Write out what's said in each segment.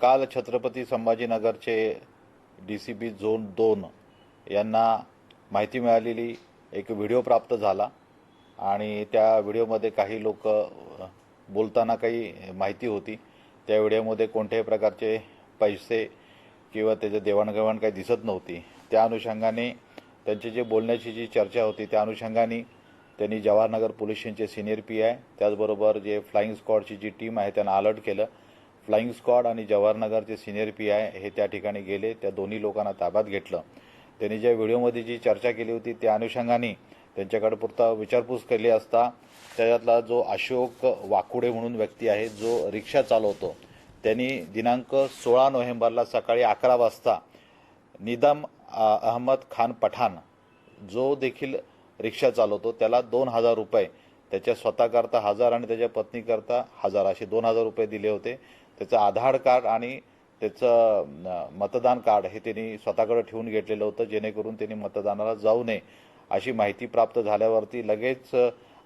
काल छत्रपती संभाजीनगरचे D C P zone दोन यांना माहिती मिळालेली एक व्हिडिओ प्राप्त झाला. आणि त्या व्हिडिओमध्ये काही लोक बोलताना काही माहिती होती. त्या व्हिडिओमध्ये कोणत्याही प्रकारचे पैसे किंवा त्याचे देवाणघेवाण काही दिसत नव्हती. त्या अनुषंगाने त्यांची जी बोलण्याची जी चर्चा होती त्या अनुषंगाने त्यांनी जवाहरनगर पोलीस स्टेशनचे सिनियर पी आय त्याचबरोबर जे फ्लाईंग स्क्वॉडची जी टीम आहे त्यांना अलर्ट केलं. फ्लाईंग स्क्वॉड आणि जवाहरनगरचे सिनियर पी आय हे त्या ठिकाणी गेले. त्या दोन्ही लोकांना ताब्यात घेतलं. त्यांनी ज्या व्हिडिओमध्ये जी चर्चा केली होती त्या अनुषंगाने त्यांच्याकडे पुरता विचारपूस केली असता त्याच्यातला जो अशोक वाकुडे म्हणून व्यक्ती आहे जो रिक्षा चालवतो त्यांनी दिनांक सोळा नोव्हेंबरला सकाळी अकरा वाजता निदम अहमद खान पठाण जो देखील रिक्षा चालवतो त्याला दोन हजार रुपये त्याच्या स्वतःकरता हजार आणि त्याच्या पत्नीकरता हजार असे दोन हजार रुपये दिले होते. त्याचं आधार कार्ड आणि त्याचं मतदान कार्ड हे त्यांनी स्वतःकडे ठेवून घेतलेलं होतं जेणेकरून त्यांनी मतदानाला जाऊ नये अशी माहिती प्राप्त झाल्यावरती लगेच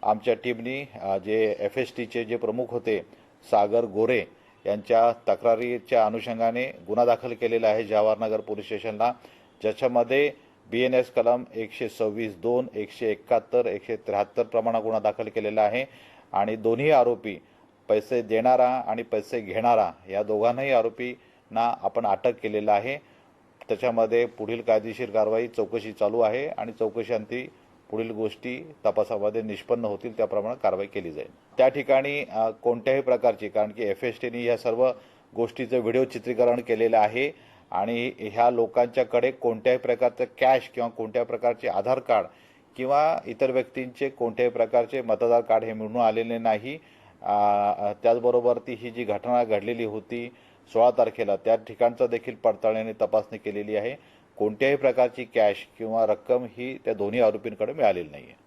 आमच्या टीमनी जे एफ एस टीचे जे प्रमुख होते सागर गोरे यांच्या तक्रारीच्या अनुषंगाने गुन्हा दाखल केलेला आहे जवाहरनगर पोलीस स्टेशनला. ज्याच्यामध्ये बी एन एस कलम एकशे सव्वीस दोन एकशे एकाहत्तर एकशे त्र्याहत्तर प्रमाणात गुन्हा दाखल केलेला आहे. आणि दोन्ही आरोपी पैसे देणारा आणि पैसे घेणारा या दोघांनाही आरोपींना आपण अटक केलेलं आहे. त्याच्यामध्ये पुढील कायदेशीर कारवाई चौकशी चालू आहे आणि चौकशांती पुढील गोष्टी तपासामध्ये निष्पन्न होतील त्याप्रमाणे कारवाई केली जाईल. त्या ठिकाणी कोणत्याही प्रकारची कारण की एफ एस टीने या सर्व गोष्टीचं व्हिडिओ चित्रीकरण केलेलं आहे. आणि ह्या लोकांच्याकडे कोणत्याही प्रकारचं कॅश किंवा कोणत्याही प्रकारचे आधार कार्ड किंवा इतर व्यक्तींचे कोणत्याही प्रकारचे मतदार कार्ड हे मिळून आलेले नाही. त्याचबरोबर ती ही जी घटना घडलेली होती सोळा तारखेला त्या ठिकाणचं देखील पडताळणी तपासणी केलेली आहे. कोणत्याही प्रकारची कॅश किंवा रक्कम ही त्या दोन्ही आरोपींकडे मिळालेली नाही आहे